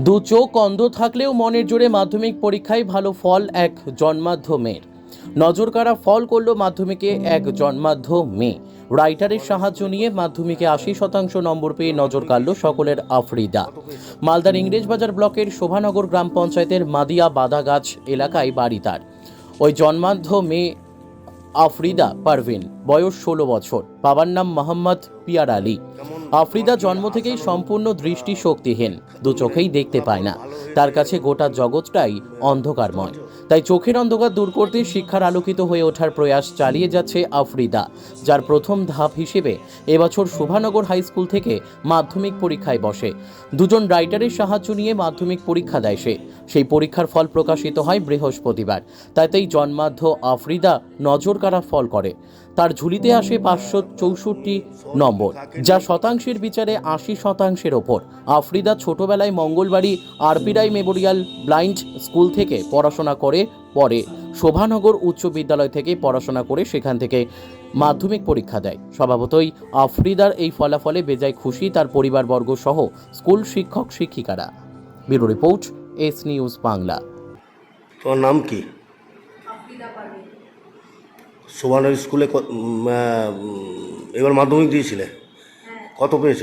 দু চোখ অন্ধ থাকলেও মনের জোরে মাধ্যমিক পরীক্ষায় ভালো ফল এক জন্মাদ্ধ মেয়ের নজর কাড়া ফল করল মাধ্যমিকে এক জন্মাদ্ধ মেয়ে রাইটারের সাহায্য নিয়ে মাধ্যমিকে আশি শতাংশ নম্বর পেয়ে নজর কাড়ল সকলের আফরিদা। মালদার ইংরেজবাজার ব্লকের শোভানগর গ্রাম পঞ্চায়েতের মাদিয়া বাদাগাছ এলাকায় বাড়ি তার। ওই জন্মান্ধ মেয়ে আফরিদা পারভিন, বয়স ষোলো বছর। বাবার নাম মোহাম্মদ পিয়ার আলী। আফরিদা জন্ম থেকেই সম্পূর্ণ দৃষ্টি শক্তিহীন দু চোখেই দেখতে পায় না। তার কাছে গোটা জগৎটাই অন্ধকারময়। তাই চোখের অন্ধকার দূর করতে শিক্ষার আলোকিত হয়ে ওঠার প্রয়াস চালিয়ে যাচ্ছে আফ্রিদা, যার প্রথম ধাপ হিসেবে এবছর শোভানগর হাই স্কুল থেকে মাধ্যমিক পরীক্ষায় বসে। দুজন রাইটারের সাহায্য নিয়ে মাধ্যমিক পরীক্ষা দেয় সে। সেই পরীক্ষার ফল প্রকাশিত হয় বৃহস্পতিবার। তাতেই জন্মাদ্ধ আফরিদা নজর কাড়া ফল করে। তার ঝুলিতে আসে পাঁচশো চৌষট্টি নম্বর, যা শতাংশের বিচারে আশি শতাংশের ওপর। আফরিদা ছোটবেলায় মঙ্গলবাড়ি আরপিরাই মেমোরিয়াল ব্লাইন্ড স্কুল থেকে পড়াশোনা করে, পরে শোভানগর উচ্চ বিদ্যালয় থেকে পড়াশোনা করে সেখান থেকে মাধ্যমিক পরীক্ষা দেয়। স্বভাবতই আফ্রিদার এই ফলাফলে বেজায় খুশি তার পরিবারবর্গ সহ স্কুল শিক্ষক শিক্ষিকারা bureau report, S news Bangla. তোমার নাম কি? সুবর্ণের স্কুলে এবার মাধ্যমিক দিয়েছিলে। হ্যাঁ। কত পেয়েছ?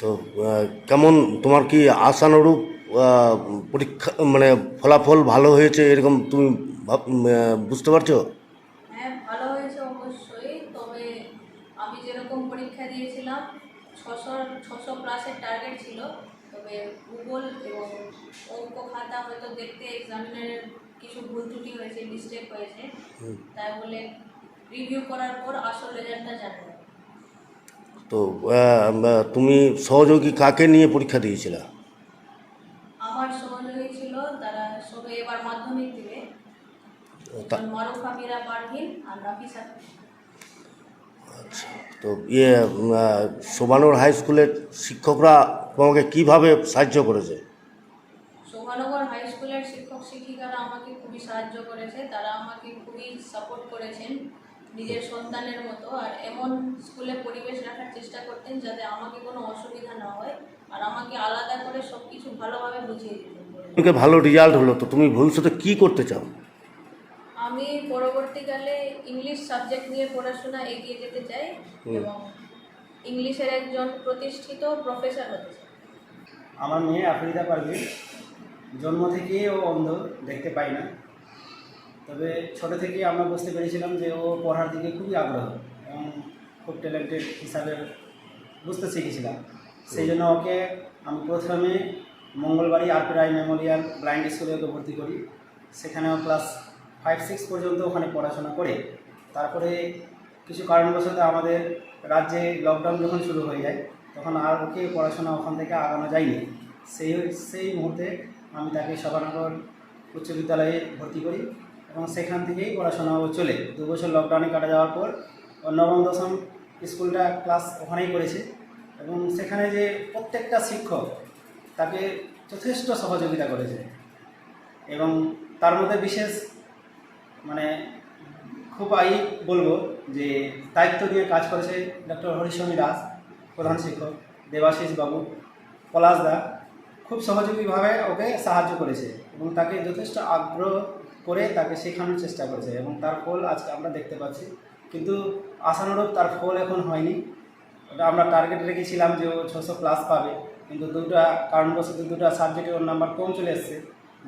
তো কেমন তোমার কি আশানুরূপ পরীক্ষা মানে ফলাফল ভালো হয়েছে এরকম তুমি বুঝতে পারছ? হ্যাঁ ভালো হয়েছে অবশ্যই। তবে আমি যেরকম পরীক্ষা দিয়েছিলাম ছশো ছশো প্লাসের টার্গেট ছিল। তবে ভূগোল এবং অঙ্ক খাতা হয়তো দেখতে এক্সামিনারের কিছু ভুল ত্রুটি হয়েছে মিস্টেক হয়েছে তাই বলে রিভিউ করার পর আসল রেজাল্টটা তো তুমি সহযোগী কাকে নিয়ে পরীক্ষা দিয়েছিলে? আমার সহযোগী ছিল তারা সবে এবার মাধ্যমিক দিবে। তা- মারুফা মীরা পারভিন আর আচ্ছা তো ইয়ে উম, হাই স্কুলের শিক্ষকরা তোমাকে কীভাবে সাহায্য করেছে? শোভানগর হাই স্কুলের শিক্ষক শিক্ষিকারা আমাকে খুবই সাহায্য করেছে। তারা আমাকে খুবই সাপোর্ট করেছেন নিজের সন্তানের মতো। আর এমন স্কুলে পরিবেশ রাখার চেষ্টা করতেন যাতে আমাকে কোনো অসুবিধা না হয় আর আমাকে আলাদা করে সব কিছু ভালোভাবে বুঝিয়ে দিতেন। তোমাকে ভালো রেজাল্ট হলো তো তুমি ভবিষ্যতে কি করতে চাও? আমি পরবর্তীকালে ইংলিশ সাবজেক্ট নিয়ে পড়াশোনা এগিয়ে যেতে চাই এবং ইংলিশের একজন প্রতিষ্ঠিত প্রফেসর হতে চাই। আমার মেয়ে আফরিদা পারভিন। জন্ম থেকে ও অন্ধ, দেখতে পাই না। তবে ছোটো থেকেই আমরা বুঝতে পেরেছিলাম যে ও পড়ার দিকে খুবই আগ্রহ এবং খুব ট্যালেন্টেড হিসাবে বুঝতে শিখেছিলাম। সেই জন্য ওকে আমি প্রথমে মঙ্গলবাড়ি আরপিরাই মেমোরিয়াল ব্লাইন্ড স্কুলে ওকে ভর্তি করি। সেখানেও ক্লাস ফাইভ সিক্স পর্যন্ত ওখানে পড়াশোনা করে। তারপরে কিছু কারণবশত আমাদের রাজ্যে লকডাউন যখন শুরু হয়ে যায়, তখন আর ওকে পড়াশোনা ওখান থেকে আগানো যায়নি। সেই সেই মুহূর্তে আমি তাকে সভানগর উচ্চ বিদ্যালয়ে ভর্তি করি এবং সেখান থেকেই পড়াশোনা চলে। দু বছর লকডাউনে কাটা যাওয়ার পর নবম, দশম স্কুলটা ক্লাস ওখানেই করেছে এবং সেখানে যে প্রত্যেকটা শিক্ষক তাকে যথেষ্ট সহযোগিতা করেছে এবং তার মধ্যে বিশেষ মানে খুব আই বলব যে দায়িত্ব নিয়ে কাজ করেছে ডক্টর হরিস্বামী দাস, প্রধান শিক্ষক দেবাশিস বাবু পলাশ দা খুব সহযোগীভাবে ওকে সাহায্য করেছে এবং তাকে যথেষ্ট আগ্রহ করে তাকে শেখানোর চেষ্টা করেছে এবং তার ফল আজকে আমরা দেখতে পাচ্ছি। কিন্তু আশানুরূপ তার ফল এখন হয়নি। ওটা আমরা টার্গেট রেখেছিলাম যে ও ছশো প্লাস পাবে। কিন্তু দুটা কারণবশত দুটা সাবজেক্টে ওর নাম্বার কম চলে এসছে।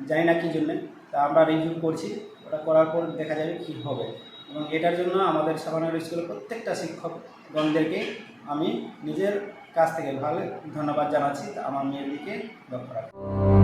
জানি না কী জন্যে। তা আমরা রিভিউ করছি। ওটা করার পর দেখা যাবে কী হবে। এবং এটার জন্য আমাদের সাবানগর স্কুলের প্রত্যেকটা শিক্ষকগণদেরকে আমি নিজের কাছ থেকে ভালো ধন্যবাদ জানাচ্ছি। আমার মেয়ের দিকে লক্ষ্য রাখব।